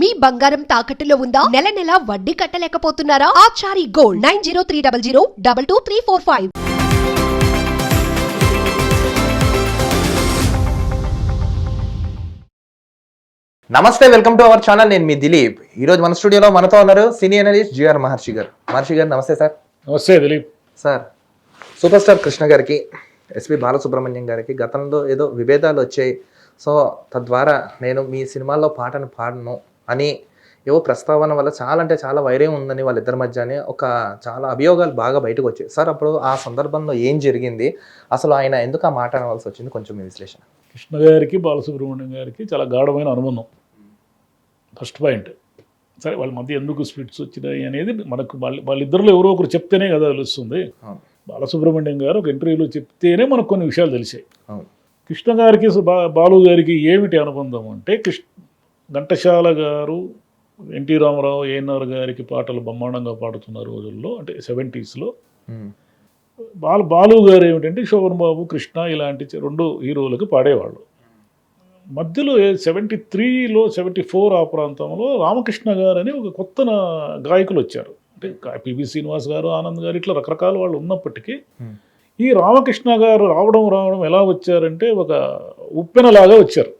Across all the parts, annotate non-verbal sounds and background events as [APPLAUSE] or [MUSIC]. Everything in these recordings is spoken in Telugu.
మీ బంగారం తాకట్టులో ఉందా? నెల నెల వడ్డీ కట్టలేకపోతున్నారా? Achari gold nine zero three double zero double two three four five. నమస్తే వెల్కమ్ టు అవర్ ఛానల్. నేను మీ దిలీప్. ఈ రోజు మన స్టూడియోలో మనతో ఉన్నారు సీనియర్ అనలిస్ట్ జిఆర్ మహర్షి గారు. మహర్షి గారు నమస్తే సార్. నమస్తే Dilip. Sir super star Krishna గారికి ఎస్పి బాలసుబ్రహ్మణ్యం గారికి గతంలో ఏదో విభేదాలు వచ్చాయి. సో తద్వారా నేను మీ సినిమాల్లో పాటను పాడను. అని ఏవో ప్రస్తావన వల్ల చాలా అంటే చాలా వైరం ఉందని వాళ్ళిద్దరి మధ్య అని ఒక చాలా అభియోగాలు బాగా బయటకు వచ్చాయి. సార్ అప్పుడు ఆ సందర్భంలో ఏం జరిగింది? అసలు ఆయన ఎందుకు ఆ మాట అనవలసి వచ్చింది? కొంచెం మీ విశ్లేషణ. కృష్ణ గారికి బాలసుబ్రహ్మణ్యం గారికి చాలా గాఢమైన అనుబంధం. ఫస్ట్ పాయింట్ సరే వాళ్ళ మధ్య ఎందుకు స్ప్లిట్స్ వచ్చినాయి అనేది మనకు వాళ్ళ వాళ్ళిద్దరిలో ఎవరో ఒకరు చెప్తేనే కదా తెలుస్తుంది. బాలసుబ్రహ్మణ్యం గారు ఒక ఇంటర్వ్యూలో చెప్తేనే మనకు కొన్ని విషయాలు తెలిసాయి. కృష్ణ గారికి బాలు గారికి ఏమిటి అనుబంధం అంటే కృష్ణ ఘంటశాల గారు ఎన్టీ రామారావు ఏఎన్ఆర్ గారికి పాటలు బ్రహ్మాండంగా పాడుతున్న రోజుల్లో అంటే సెవెంటీస్లో. బాలు బాలు గారు ఏమిటంటే శోభన్ బాబు కృష్ణ ఇలాంటి రెండు హీరోలకు పాడేవాళ్ళు మధ్యలో సెవెంటీ త్రీలో సెవెంటీ ఫోర్ ఆ ప్రాంతంలో రామకృష్ణ గారు అని ఒక కొత్త గాయకులు వచ్చారు అంటే పివి శ్రీనివాస్ గారు ఆనంద్ గారు ఇట్లా రకరకాల వాళ్ళు ఉన్నప్పటికీ. ఈ రామకృష్ణ గారు రావడం రావడం ఎలా వచ్చారంటే ఒక ఉప్పెనలాగా వచ్చారు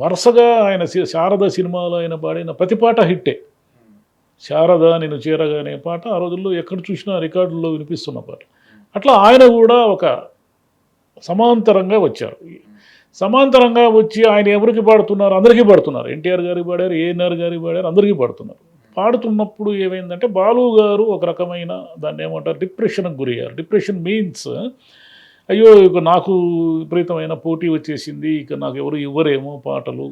వరుసగా ఆయన శారద సినిమాలో ఆయన పాడిన ప్రతి పాట హిట్టే. శారద నేను చేరగానే పాట ఆ రోజుల్లో ఎక్కడ చూసినా రికార్డుల్లో వినిపిస్తున్న పాట. అట్లా ఆయన కూడా ఒక సమాంతరంగా వచ్చారు. సమాంతరంగా వచ్చి ఆయన ఎవరికి పాడుతున్నారు? అందరికీ పాడుతున్నారు. ఎన్టీఆర్ గారికి పాడారు ఏఎన్ఆర్ గారికి పాడారు అందరికీ పాడుతున్నారు. పాడుతున్నప్పుడు ఏమైందంటే బాలు గారు ఒక రకమైన దాన్ని ఏమంటారు? డిప్రెషన్కి గురయ్యారు. డిప్రెషన్ మీన్స్ అయ్యో ఇక నాకు విపరీతమైన పోటీ వచ్చేసింది ఇక నాకు ఎవరు ఇవ్వరేమో పాటలు.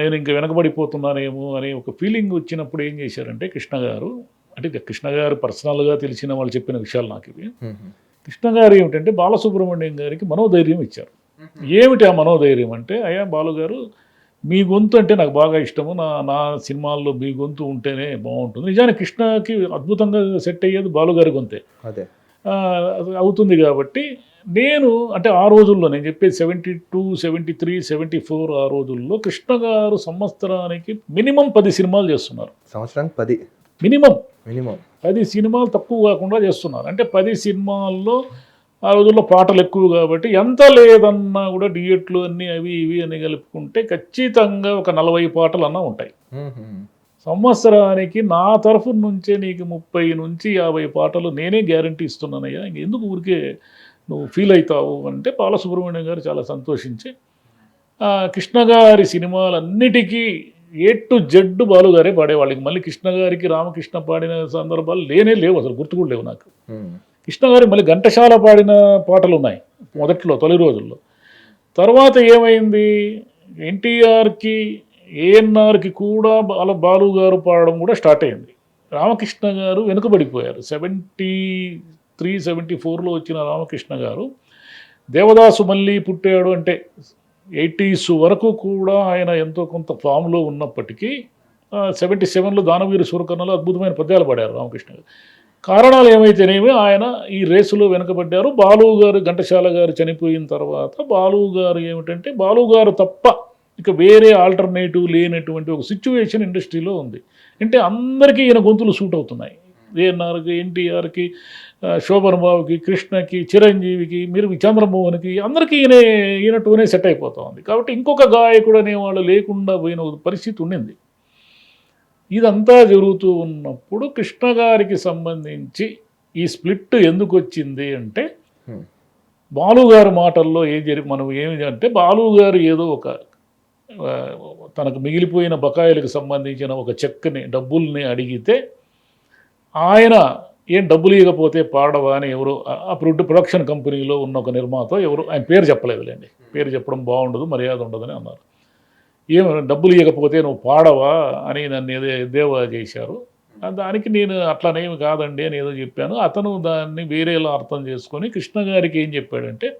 నేను ఇంక వెనకబడిపోతున్నానేమో అనే ఒక ఫీలింగ్ వచ్చినప్పుడు ఏం చేశారంటే కృష్ణ గారు అంటే కృష్ణ గారు పర్సనల్గా తెలిసిన వాళ్ళు చెప్పిన విషయాలు నాకు ఇవి. కృష్ణ గారు ఏమిటంటే బాలసుబ్రహ్మణ్యం గారికి మనోధైర్యం ఇచ్చారు. ఏమిటి ఆ మనోధైర్యం అంటే అయ్యా బాలుగారు మీ గొంతు అంటే నాకు బాగా ఇష్టము నా నా సినిమాల్లో మీ గొంతు ఉంటేనే బాగుంటుంది. నిజానికి కృష్ణకి అద్భుతంగా సెట్ అయ్యేది బాలుగారి గొంతే. అది. అవుతుంది కాబట్టి నేను అంటే ఆ రోజుల్లో నేను చెప్పేది seventy two seventy three seventy four ఆ రోజుల్లో కృష్ణ గారు సంవత్సరానికి మినిమం పది సినిమాలు చేస్తున్నారు. సంవత్సరానికి పది. మినిమం. మినిమం. పది సినిమాలు తక్కువ కాకుండా చేస్తున్నారు. అంటే పది సినిమాల్లో ఆ రోజుల్లో పాటలు ఎక్కువ కాబట్టి ఎంత లేదన్నా కూడా డిఎట్లు అన్నీ అవి ఇవి అని కలుపుకుంటే ఖచ్చితంగా ఒక నలభై పాటలు అన్నా ఉంటాయి. సంవత్సరానికి నా తరఫు నుంచే నీకు ముప్పై నుంచి యాభై పాటలు నేనే గ్యారంటీ ఇస్తున్నానయ్యా. ఇంక ఎందుకు ఊరికే నువ్వు ఫీల్ అవుతావు అంటే బాలసుబ్రహ్మణ్యం గారు చాలా సంతోషించి ఆ, కృష్ణ గారి సినిమాలన్నిటికీ ఏ టు జడ్డు బాలుగారే పాడేవాళ్ళు. ఇంక మళ్ళీ కృష్ణ గారికి రామకృష్ణ పాడిన సందర్భాలు లేనే లేవు అసలు గుర్తు కూడా లేవు నాకు. కృష్ణ గారి మళ్ళీ ఘంటసాల పాడిన పాటలు ఉన్నాయి మొదట్లో తొలి రోజుల్లో. తర్వాత ఏమైంది? ఎన్టీఆర్కి ఏఎన్ఆర్కి కూడా బాల బాలు గారు పాడడం కూడా స్టార్ట్ అయింది. రామకృష్ణ గారు వెనుకబడిపోయారు. సెవెంటీ త్రీ సెవెంటీ ఫోర్లో వచ్చిన రామకృష్ణ గారు దేవదాసు మళ్ళీ పుట్టాడు అంటే ఎయిటీస్ వరకు కూడా ఆయన ఎంతో కొంత ఫామ్లో ఉన్నప్పటికీ సెవెంటీ సెవెన్లో దానవీరు సూరకర్ణలో అద్భుతమైన పద్యాలు పాడారు రామకృష్ణ గారు. కారణాలు ఏమైతేనేమి ఆయన ఈ రేసులో వెనుకబడ్డారు. బాలు గారు ఘంటశాల గారు చనిపోయిన తర్వాత బాలు గారు ఏమిటంటే బాలు గారు తప్ప ఇక వేరే ఆల్టర్నేటివ్ లేనటువంటి ఒక సిచ్యువేషన్ ఇండస్ట్రీలో ఉంది. అంటే అందరికీ ఈయన గొంతులు సూట్ అవుతున్నాయి. ఏఎన్ఆర్కి ఎన్టీఆర్కి శోభన్ బాబుకి కృష్ణకి చిరంజీవికి మీరు చంద్రమోహన్కి అందరికీ ఈయన ఈయన టూనే సెట్ అయిపోతా ఉంది. కాబట్టి ఇంకొక గాయకుడు అనేవాళ్ళు లేకుండా పోయిన ఒక పరిస్థితి ఉండింది. ఇదంతా జరుగుతూ ఉన్నప్పుడు కృష్ణ గారికి సంబంధించి ఈ స్ప్లిట్ ఎందుకు వచ్చింది అంటే Hmm. బాలు గారి మాటల్లో ఏం జరిగి మనం ఏమి అంటే బాలు గారు ఏదో ఒక తనకు మిగిలిపోయిన బకాయిలకు సంబంధించిన ఒక చెక్ని డబ్బుల్ని అడిగితే ఆయన ఏం డబ్బులు ఇవ్వకపోతే పాడవా అని ఎవరు ఆ- ప్రొడక్షన్ కంపెనీలో ఉన్న ఒక నిర్మాత ఎవరు ఆయన పేరు చెప్పలేదులేండి. పేరు చెప్పడం బాగుండదు మర్యాద ఉండదని అన్నారు. ఏం డబ్బులు ఇవ్వకపోతే నువ్వు పాడవా అని నన్ను ఏదో దేవా చేశారు. దానికి నేను అట్లానేమి కాదండి అని ఏదో చెప్పాను. అతను దాన్ని వేరేలా అర్థం చేసుకొని కృష్ణ గారికి ఏం చెప్పాడంటే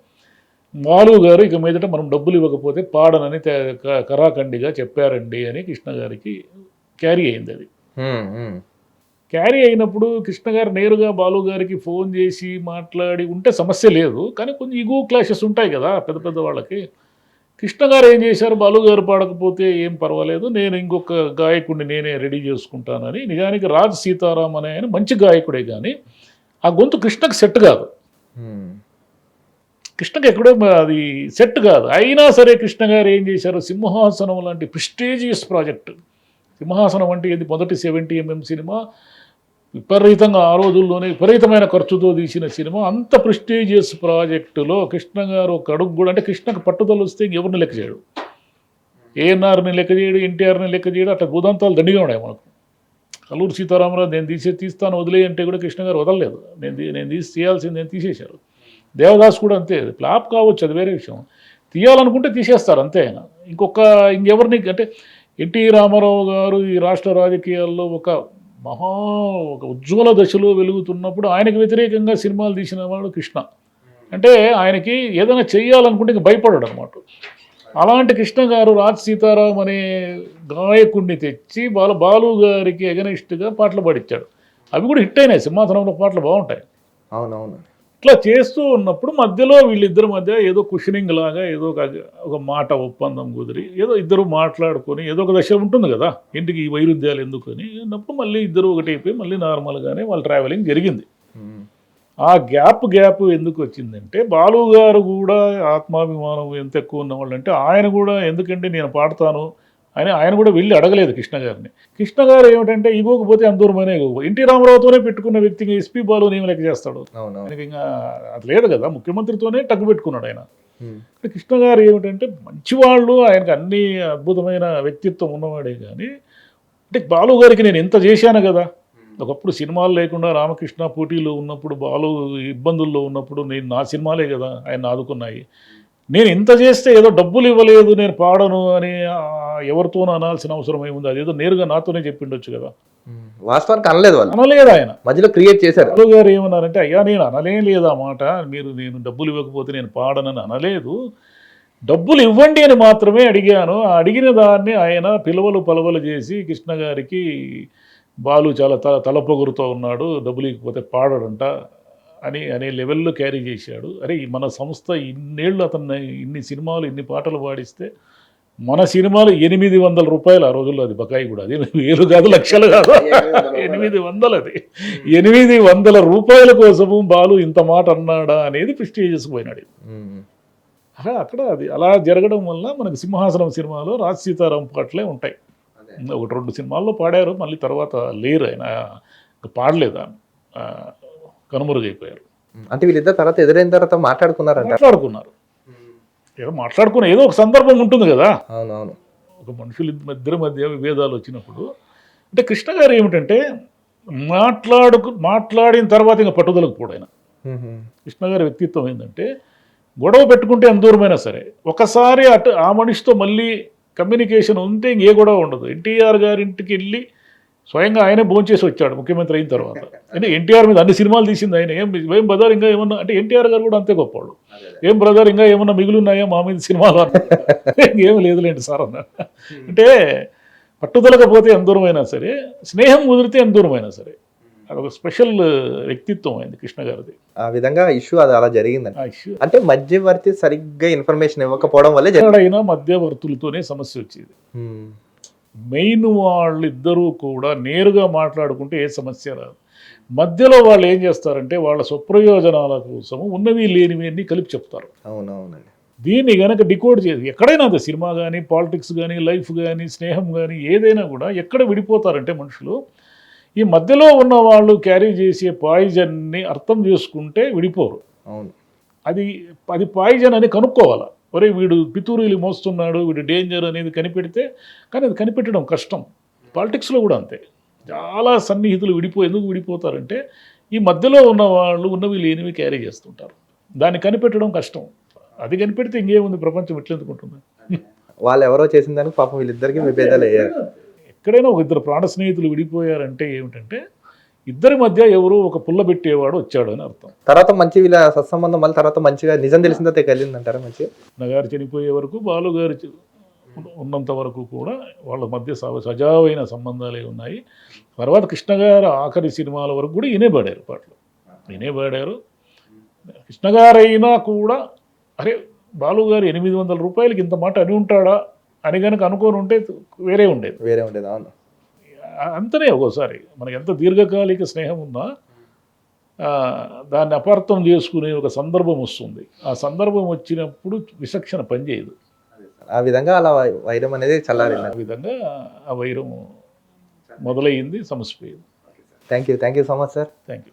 మాలు గారు ఇక మీదట మనం డబ్బులు ఇవ్వకపోతే పాడనని కరాఖండిగా చెప్పారండి అని కృష్ణ గారికి క్యారీ అయింది అది. క్యారీ అయినప్పుడు కృష్ణ గారు నేరుగా బాలు గారికి ఫోన్ చేసి మాట్లాడి ఉంటే సమస్య లేదు కానీ కొంచెం ఇగో క్లాషెస్ ఉంటాయి కదా పెద్ద పెద్ద వాళ్ళకి. కృష్ణ గారు ఏం చేశారు? బాలు గారు పాడకపోతే ఏం పర్వాలేదు నేను ఇంకొక గాయకుడిని నేనే రెడీ చేసుకుంటానని నిజానికి రాజ్ సీతారాం అనే ఆయన మంచి గాయకుడే కానీ ఆ గొంతు కృష్ణకు సెట్ కాదు. కృష్ణకి ఎక్కడో అది సెట్ కాదు. అయినా సరే కృష్ణ గారు ఏం చేశారు? సింహాసనం లాంటి ప్రిస్టేజియస్ ప్రాజెక్ట్ సింహాసనం అంటే ఏది? మొదటి సెవెంటీ ఎంఎం సినిమా విపరీతంగా ఆ రోజుల్లోనే విపరీతమైన ఖర్చుతో తీసిన సినిమా అంత ప్రిస్టేజియస్ ప్రాజెక్టులో కృష్ణ గారు ఒక అడుగు కూడా అంటే కృష్ణకు పట్టుదల వస్తే ఎవరిని లెక్క చేయడు. ఏఎన్ఆర్ని లెక్క చేయడు ఎన్టీఆర్ని లెక్క చేయడు అట్లా భూదాంతాలు దండిగా ఉన్నాయి మనకు. కల్లూరు సీతారామరావు నేను తీసే తీస్తాను వదిలే అంటే కూడా కృష్ణ గారు వదలలేదు. నేను నేను తీసి చేయాల్సింది నేను తీసేశారు. దేవదాస్ కూడా అంతే. ఫ్లాప్ కావచ్చు అది వేరే విషయం. తీయాలనుకుంటే తీసేస్తారు అంతే ఆయన. ఇంకొక ఇంకెవరిని అంటే ఎన్టీ రామారావు గారు ఈ రాష్ట్ర రాజకీయాల్లో ఒక మహా ఒక ఉజ్వల దశలో వెలుగుతున్నప్పుడు ఆయనకు వ్యతిరేకంగా సినిమాలు తీసిన వాడు కృష్ణ. అంటే ఆయనకి ఏదైనా చేయాలనుకుంటే ఇంక భయపడాడు అనమాట అలాంటి కృష్ణ గారు రాజ్ సీతారాం అనే గాయకుడిని తెచ్చి బాల బాలు గారికి ఎగనిస్ట్గా పాటలు పాడించాడు అవి కూడా హిట్ అయినాయి సింహాసనంలో పాటలు బాగుంటాయి. అవునవును. ఇట్లా చేస్తూ ఉన్నప్పుడు మధ్యలో వీళ్ళిద్దరి మధ్య ఏదో కుషనింగ్ లాగా ఏదో ఒక ఒక మాట ఒప్పందం కుదిరి ఏదో ఇద్దరు మాట్లాడుకొని ఏదో ఒక దశ ఉంటుంది కదా ఇంటికి ఈ వైరుధ్యాలు ఎందుకని అన్నప్పుడు మళ్ళీ ఇద్దరు ఒకటి అయిపోయి మళ్ళీ నార్మల్గానే వాళ్ళ ట్రావెలింగ్ జరిగింది. ఆ గ్యాప్ గ్యాప్ ఎందుకు వచ్చిందంటే బాలు గారు కూడా ఆత్మాభిమానం ఎంత ఎక్కువ ఉన్నవాళ్ళు అంటే ఆయన కూడా ఎందుకంటే నేను పాడతాను అని ఆయన కూడా వెళ్ళి అడగలేదు కృష్ణ గారిని. కృష్ణ గారు ఏమిటంటే ఇగోకు పోతే అందూరమైన ఇగో ఎన్టీ రామారావుతోనే పెట్టుకున్న వ్యక్తిగా ఎస్పీ బాలు ఏమి లెక్క చేస్తాడు? ఆయనకి ఇంకా అది లేదు కదా ముఖ్యమంత్రితోనే టగ్గు పెట్టుకున్నాడు ఆయన. కృష్ణ గారు ఏమిటంటే మంచివాళ్ళు ఆయనకు అన్ని అద్భుతమైన వ్యక్తిత్వం ఉన్నవాడే కానీ అంటే బాలు గారికి నేను ఎంత చేశాను కదా. ఒకప్పుడు సినిమాలు లేకుండా రామకృష్ణ పోటీలో ఉన్నప్పుడు బాలు ఇబ్బందుల్లో ఉన్నప్పుడు నేను నా సినిమాలే కదా ఆయన ఆదుకున్నాయి. నేను ఇంత చేస్తే ఏదో డబ్బులు ఇవ్వలేదు నేను పాడను అని ఎవరితోనూ అనాల్సిన అవసరం ఏముంది? అదేదో నేరుగా నాతోనే చెప్పిండొచ్చు కదా. వాస్తవానికి అనలేదు వాళ్ళు. అనలేదు ఆయన. మధ్యలో క్రియేట్ చేశారు. బాలు గారు ఏమన్నారంటే అయ్యా నేను అనలేం లేదు ఆ మాట. మీరు నేను డబ్బులు ఇవ్వకపోతే నేను పాడనని అనలేదు. డబ్బులు ఇవ్వండి అని మాత్రమే అడిగాను. ఆ అడిగిన దాన్ని ఆయన పిలవలు పలవలు చేసి కృష్ణ గారికి బాలు చాలా తల తలపొగురుతో ఉన్నాడు. డబ్బులు ఇవ్వకపోతే పాడడంట. అని అనే లెవెల్లో క్యారీ చేశాడు. అరే మన సంస్థ ఇన్నేళ్ళు అతన్ని ఇన్ని సినిమాలు ఇన్ని పాటలు పాడిస్తే మన సినిమాలు ఎనిమిది వందల రూపాయలు ఆ రోజుల్లో అది బకాయి కూడా. అది [LAUGHS] వేలు కాదు లక్షలు కాదు. ఎనిమిది వందలు అది. ఎనిమిది వందల రూపాయల కోసము బాలు ఇంత మాట అన్నాడా అనేది ప్రిస్టేజెస్ పోయినాడు. అక్కడ అది. అలా జరగడం వల్ల మనకు సింహాసనం సినిమాలో రాజ్ సీతారాం పాటలే ఉంటాయి. ఒకటి రెండు సినిమాల్లో పాడారు. మళ్ళీ తర్వాత లేరు ఆయన. పాడలేదు. కనుమరుగైపోయారు. అంటే వీళ్ళిద్దరు తర్వాత ఎదురైన తర్వాత మాట్లాడుకున్నారంట. మాట్లాడుకున్నారు. ఏదో మాట్లాడుకున్న ఏదో ఒక సందర్భం ఉంటుంది కదా. అవునవును. ఒక మనుషులు ఇద్దరి మధ్య విభేదాలు వచ్చినప్పుడు అంటే కృష్ణ గారు ఏమిటంటే మాట్లాడుకు మాట్లాడిన తర్వాత ఇంకా పట్టుదలకు పోడు ఆయన ఉమ్. కృష్ణ గారి వ్యక్తిత్వం ఏంటంటే గొడవ పెట్టుకుంటే ఎంత దూరమైనా సరే ఒకసారి అటు ఆ మనిషితో మళ్ళీ కమ్యూనికేషన్ ఉంటే ఇంకే గొడవ ఉండదు. ఎన్టీఆర్ గారింటికి వెళ్ళి స్వయంగా ఆయనే భోంచేసి వచ్చాడు ముఖ్యమంత్రి అయిన తర్వాత. అంటే ఎన్టీఆర్ మీద అన్ని సినిమాలు తీసింది ఆయన. ఏం ఏం బ్రదర్ ఇంకా ఏమన్నా అంటే ఎన్టీఆర్ గారు కూడా అంతే గొప్పవాడు. ఏం బ్రదర్ ఇంకా ఏమన్నా మిగులున్నాయా మా మీద సినిమాలు. ఇంకేం [LAUGHS] లేదులేండి సార్ అన్నాడు అంటే పట్టుదలకపోతే ఎంత దూరమైనా సరే స్నేహం కుదిరితే ఎంత దూరమైనా సరే అదొక స్పెషల్ వ్యక్తిత్వం అయింది కృష్ణ గారిది. ఆ విధంగా ఇష్యూ అది అలా జరిగిందండి. అంటే మధ్యవర్తి సరిగ్గా ఇన్ఫర్మేషన్ ఇవ్వకపోవడం వల్లే మధ్యవర్తులతోనే సమస్య వచ్చేది. మెయిన్ వాళ్ళిద్దరూ కూడా నేరుగా మాట్లాడుకుంటే ఏ సమస్య రాదు. మధ్యలో వాళ్ళు ఏం చేస్తారంటే వాళ్ళ స్వప్రయోజనాల కోసము ఉన్నవి లేనివి అన్ని కలిపి చెప్తారు. అవునవునండి. దీన్ని గనక డికోడ్ చేసి ఎక్కడైనా అంతే సినిమా కానీ పాలిటిక్స్ కానీ లైఫ్ కానీ స్నేహం కానీ ఏదైనా కూడా ఎక్కడ విడిపోతారంటే మనుషులు ఈ మధ్యలో ఉన్న వాళ్ళు క్యారీ చేసే పాయిజన్ని అర్థం చేసుకుంటే విడిపోరు. అవును. అది అది పాయిజన్ అని కనుక్కోవాలి? ఒరే వీడు పితూరీలు మోస్తున్నాడు వీడు డేంజర్ అనేది కనిపెడితే కానీ అది కనిపెట్టడం కష్టం. పాలిటిక్స్లో కూడా అంతే. చాలా సన్నిహితులు విడిపో ఎందుకు విడిపోతారంటే ఈ మధ్యలో ఉన్న వాళ్ళు ఉన్నవి లేనివి క్యారీ చేస్తుంటారు. దాన్ని కనిపెట్టడం కష్టం. అది కనిపెడితే ఇంకేముంది? ప్రపంచం ఎట్లెందుకుంటుంది? వాళ్ళు ఎవరో చేసిన దానికి పాపం వీళ్ళిద్దరికి విభేదాలు అయ్యారు. ఎక్కడైనా ఒక ఇద్దరు ప్రాణ స్నేహితులు విడిపోయారంటే ఏమిటంటే ఇద్దరి మధ్య ఎవరో ఒక పుల్ల పెట్టేవాడు వచ్చాడు అని అర్థం. తర్వాత మంచి వీళ్ళ సత్సంబంధం మళ్ళీ తర్వాత మంచిగా నిజం తెలిసిన తర్వాత కలిగిందంటారా మంచిగా నగారు చనిపోయే వరకు బాలుగారు ఉన్నంత వరకు కూడా వాళ్ళ మధ్య సజావైన సంబంధాలే ఉన్నాయి. తర్వాత కృష్ణ గారు ఆఖరి సినిమాల వరకు కూడా ఈయనే పాడారు పాటలు. ఈయనే పాడారు. కృష్ణ గారైనా కూడా అరే బాలు గారు ఎనిమిది వందల రూపాయలకి ఇంత మాట అని ఉంటాడా అని కనుక అనుకోని ఉంటే వేరే ఉండేది. వేరే ఉండేది అవును. అంతనే ఒక్కోసారి. మనకి ఎంత దీర్ఘకాలిక స్నేహం ఉన్నా దాన్ని అపార్థం చేసుకునే ఒక సందర్భం వస్తుంది. ఆ సందర్భం వచ్చినప్పుడు విచక్షణ పనిచేయదు. ఆ విధంగా అలా వైరం అనేది చల్లారింది. ఆ విధంగా ఆ వైరం మొదలయ్యింది సమస్య thank you thank you so much sir. Thank you